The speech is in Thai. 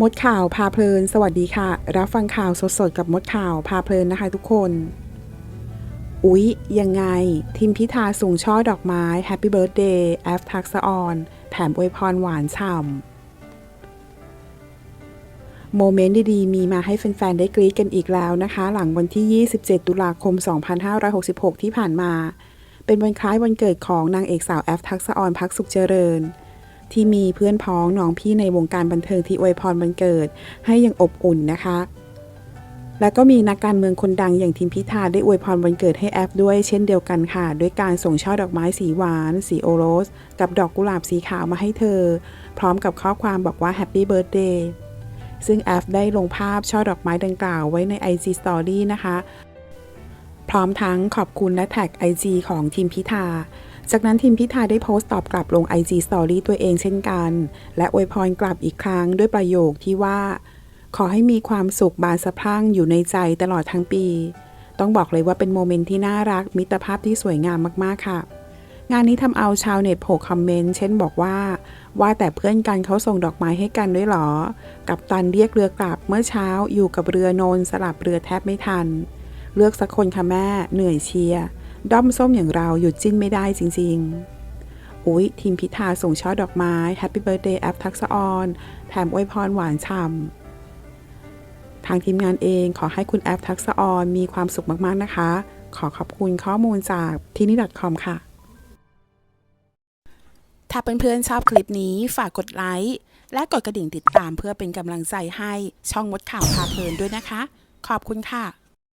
มดข่าวพาเพลิน สวัสดีค่ะ รับฟังข่าวสดๆกับมดข่าวพาเพลินนะคะทุกคน อุ๊ย ยังไงทีมพิธาส่งช่อดอกไม้ Happy Birthday แอฟทักษออน แถมอวยพรหวานฉ่ำโมเมนต์ดีๆ มีมาให้แฟนๆ ได้กรี๊ดกันอีกแล้วนะคะ หลังวันที่ 27 ตุลาคม 2566 ที่ผ่านมา เป็นวันคล้ายวันเกิดของนางเอกสาวแอฟทักษออนพักสุขเจริญ ที่มีเพื่อนพ้องน้องพี่ในวงการบันเทิงที่อวยพรวันเกิด ให้อยังอบอุ่นนะคะ และก็มีนักการเมืองคนดังอย่างทิมพิธาได้อวยพรวันเกิดให้แอฟด้วยเช่นเดียวกันค่ะ ด้วยการส่งช่อดอกไม้สีหวาน สีโอโรส กับดอกกุหลาบสีขาวมาให้เธอ พร้อมกับข้อความบอกว่าแฮปปี้เบิร์ a เดย์ซึ่งแอฟได้ลงภาพช่อดอกไม้ดังกล่าวไว้ใน IG Story นะคะ พร้อมทั้งขอบคุณและแท็ก IG ของทีมพิธา จากนั้นทีมพิธาได้โพสต์ตอบกลับลง IG Story ตัวเองเช่นกัน และอวยพรกลับอีกครั้งด้วยประโยคที่ว่า ขอให้มีความสุขบานสะพรั่งอยู่ในใจตลอดทั้งปี ต้องบอกเลยว่าเป็นโมเมนต์ที่น่ารักมิตรภาพที่สวยงามมากๆค่ะ งานนี้ทำเอาชาวเน็ตโผล่คอมเมนต์เช่นบอกว่า ว่าแต่เพื่อนกันเขาส่งดอกไม้ให้กันด้วยหรอ กับตันเรียกเรือกลับเมื่อเช้าอยู่กับเรือโนนสลับเรือแทบไม่ทัน เลือกสักคนค่ะแม่เหนื่อยเชียร์ ด้อมส้มอย่างเราหยุดจิ้นไม่ได้จริง ๆ อุ๊ย ทีมพิธาส่งช่อดอกไม้ Happy Birthday แอฟทักษะออน แถมอวยพรหวานฉ่ำทางทีมงานเองขอให้คุณแอฟทักษะออนมีความสุขมาก ๆ นะคะ ขอขอบคุณข้อมูลจากที่นี่ .com ค่ะ ถ้าเพื่อนๆชอบคลิปนี้ฝากกดไลค์และกดกระดิ่งติดตามเพื่อเป็นกำลังใจให้ช่องมดข่าวพาเพลินด้วยนะคะ ขอบคุณค่ะ